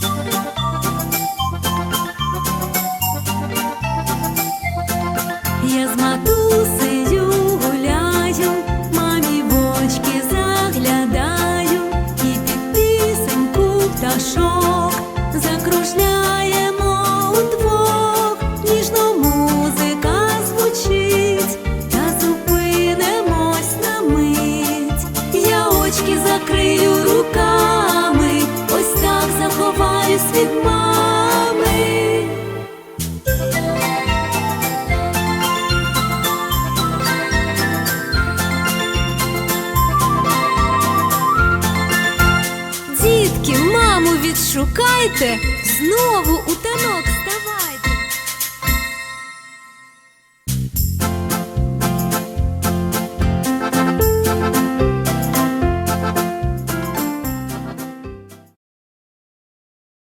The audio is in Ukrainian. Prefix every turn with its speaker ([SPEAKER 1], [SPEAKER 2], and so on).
[SPEAKER 1] Я з матусею гуляю, мамі в заглядаю, і пташок закружляємо удвох, ніжно музика звучить, та зупинимось на мить. Я очки закрию руками, відшукайте, знову у.